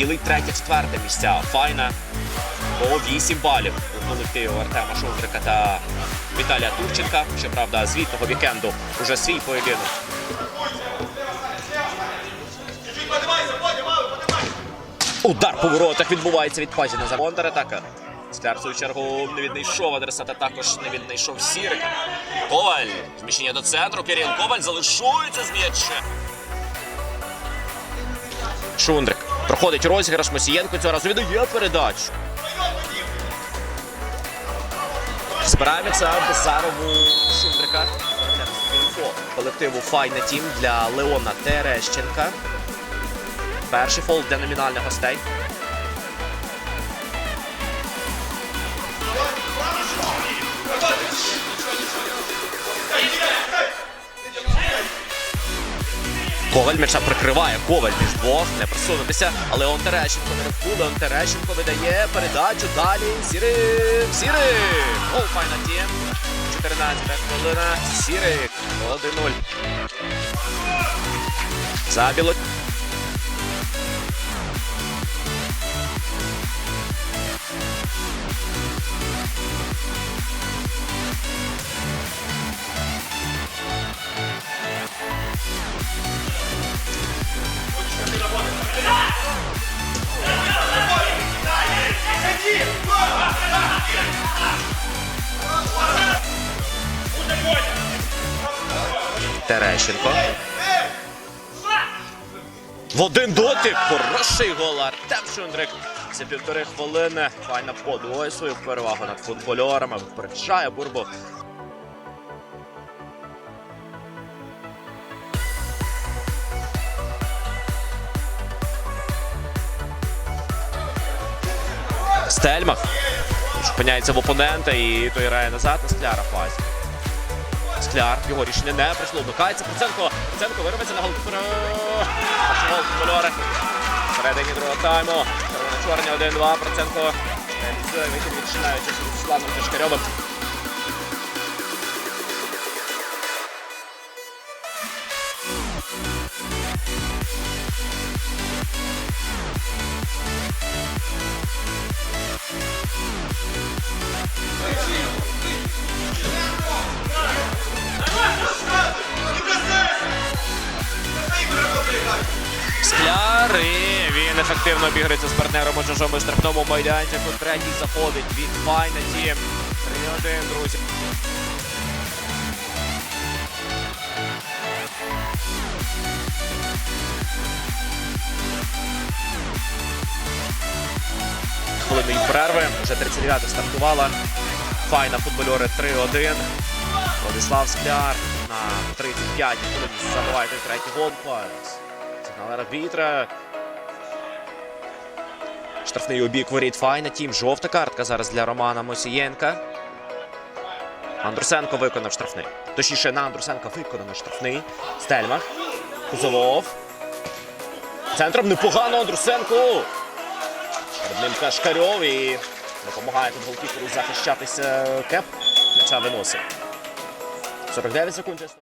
ділить третє-четверте місця. Файна по 8 балів у колективу Артема Шундрика та Віталія Турченка. Щоправда, звітного вікенду уже свій поєдинок. Удар по воротах відбувається від Пазіна за контратака. Скляр, свою чергу, не віднайшов адресата, також не віднайшов Сірик. Коваль. Зміщення до центру. Кирил Коваль залишується з м'ячем. Шундрик. Проходить розіграш. Мосієнко цього разу віддає передачу. Збираємося Безарову Шундрика. Колективу Файна Тім для Леона Терещенка. Перший фол для номінальних гостей. Коваль м'яча прикриває. Коваль між двох, не просунутися. Але Леон Терещенко не рахує. Леон Терещенко видає передачу. Далі. Сірик. Сірик. Гол файна тім. 14 хвилина. Сірик. 1-0. Забіло. Терещенко. В один дотик. Хороший гол Артем Шундрик. За півтори хвилини. Файна подвоє свою перевагу над футбольорами. Випереджає Бурбу. Стельмах. Зупиняється в опонента і той грає назад на скляра фазі. Скляр, його рішення не прийшло. Вмикається Проценко. Проценко вирветься на гол. Перший гол футбольори. Всередині другого тайму. Червоно-чорні 1-2. Проценко реалізує вихід відчинаючи з Русланом Тишкарьовим. Він ефективно обіграється з партнером у чужому штрафному майданчику. Третій заходить від Файна Тім. 3-1, друзі. Хвилини перерви. Вже 39 стартувала. Файна футбольори 3-1. Владислав Скляр на 35 хвилин забиває третій гол. Сигнал арбітра. Штрафний обік воріт Файна. Тім. Жовта картка зараз для Романа Мосієнка. Андрусенко виконав штрафний. Точніше, на Андрусенка виконано штрафний. Стельмах. Кузовов. Центром непогано Андрусенко. Перед ним Кашкарьов і допомагає тут голкіперу захищатися кеп. М'яча виносить. 49 секунд.